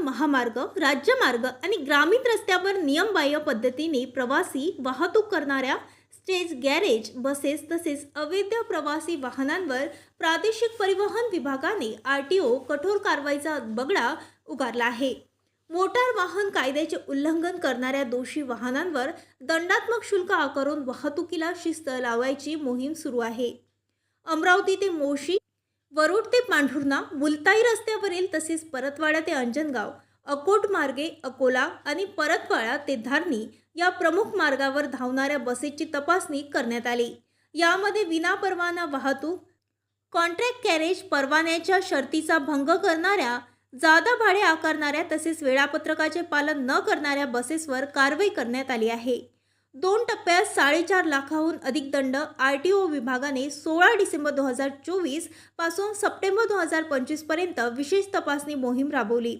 महामार्ग राज्यमार्ग आणि ग्रामीण रस्त्यावर नियमबाह्य पद्धतीने प्रवासी वाहतूक करणाऱ्या स्टेज गॅरेज बसेस तसेच अवैध प्रवासी वाहनांवर प्रादेशिक परिवहन विभागाने आर टी ओ कठोर कारवाईचा बगडा उगारला आहे. मोटार वाहन कायद्याचे उल्लंघन करणाऱ्या दोषी वाहनांवर दंडात्मक शुल्क आकारून वाहतुकीला शिस्त लावायची मोहीम सुरू आहे. अमरावती ते मोशी वरुड ते पांढुर्णा मुलताई रस्त्यावरील तसेच परतवाडा ते अंजनगाव अकोट मार्गे अकोला आणि परतवाडा ते धारणी या प्रमुख मार्गावर धावणाऱ्या बसेसची तपासणी करण्यात आली. यामध्ये विनापरवाना वाहतूक कॉन्ट्रॅक्ट कॅरेज परवान्याच्या शर्तीचा भंग करणाऱ्या जादा भाडे आकारणाऱ्या तसेच वेळापत्रकाचे पालन न करणाऱ्या बसेसवर कारवाई करण्यात आली आहे. दोन टप्प्यात साडेचार लाखाहून अधिक दंड आर टी ओ विभागाने सोळा डिसेंबर दोन हजार चोवीसपासून सप्टेंबर दोन हजार पंचवीसपर्यंत विशेष तपासणी मोहीम राबवली.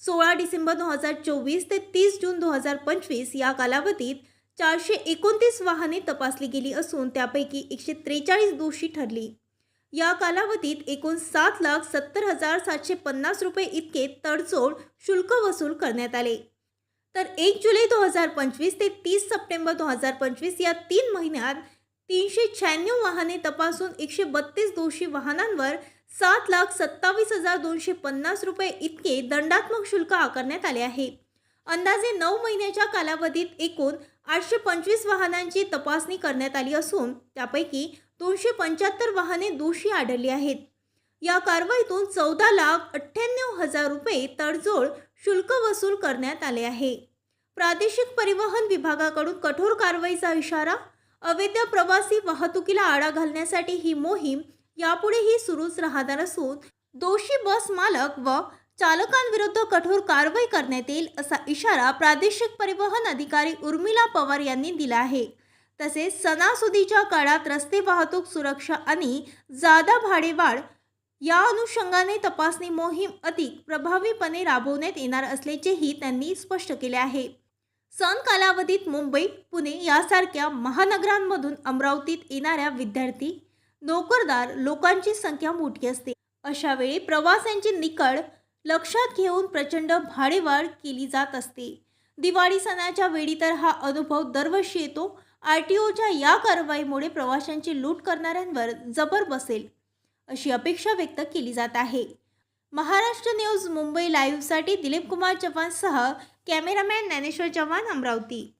सोळा डिसेंबर दोन हजार चोवीस ते तीस जून दोन हजार पंचवीस या कालावधीत चारशे एकोणतीस वाहने तपासली गेली असून त्यापैकी एकशे त्रेचाळीस दोषी ठरली. या कालावधीत एकूण सात लाख सत्तर हजार सातशे पन्नास रुपये इतके तडजोड शुल्क वसूल करण्यात आले. तर एक जुलै दोन हजार पंचवीस ते तीस सप्टेंबर दोन हजार पंचवीस या तीन महिन्यात तीनशे शहाण्णव वाहने तपासून एकशे बत्तीस दोषी वाहनांवर सात लाख सत्तावीस हजार दोनशे पन्नास रुपये इतके दंडात्मक शुल्क आकारण्यात आले आहे. अंदाजे नऊ महिन्याच्या कालावधीत एकूण आठशे पंचवीस वाहनांची तपासणी करण्यात आली असून त्यापैकी दोनशे पंच्याहत्तर वाहने दोषी आढळली आहेत. या कारवाईतून चौदा लाख अठ्ठ्याण्णव हजार रुपये तडजोड शुल्क वसूल करण्यात आले आहे. प्रादेशिक परिवहन विभागाकडून कठोर कारवाईचा इशारा अवैध प्रवासी वाहतुकीला आळा घालण्यासाठी ही मोहीम यापुढेही सुरूच राहणार असून दोषी बस मालक व चालकांविरुद्ध कठोर कारवाई करण्यात येईल असा इशारा प्रादेशिक परिवहन अधिकारी उर्मिला पवार यांनी दिला आहे. तसेच सणासुदीच्या काळात रस्ते वाहतूक सुरक्षा आणि जादा भाडेवाढ या अनुषंगाने तपासणी मोहीम अधिक प्रभावीपणे राबवण्यात येणार असल्याचेही त्यांनी स्पष्ट केले आहे. सण कालावधीत मुंबई पुणे यासारख्या महानगरांमधून अमरावतीत येणाऱ्या विद्यार्थी नोकरदार लोकांची संख्या मोठी असते. अशा वेळी प्रवाशांची निकड लक्षात घेऊन प्रचंड भाडेवाढ केली जात असते. दिवाळी सणाच्या वेळी तर हा अनुभव दरवर्षी येतो. आर टी ओच्या या कारवाईमुळे प्रवाशांची लूट करणाऱ्यांवर जबर बसेल. अशी अपेक्षा व्यक्त केली जात आहे. महाराष्ट्र न्यूज मुंबई लाईव्हसाठी दिलीप कुमार चव्हाणसह कॅमेरामॅन ज्ञानेश्वर चव्हाण अमरावती.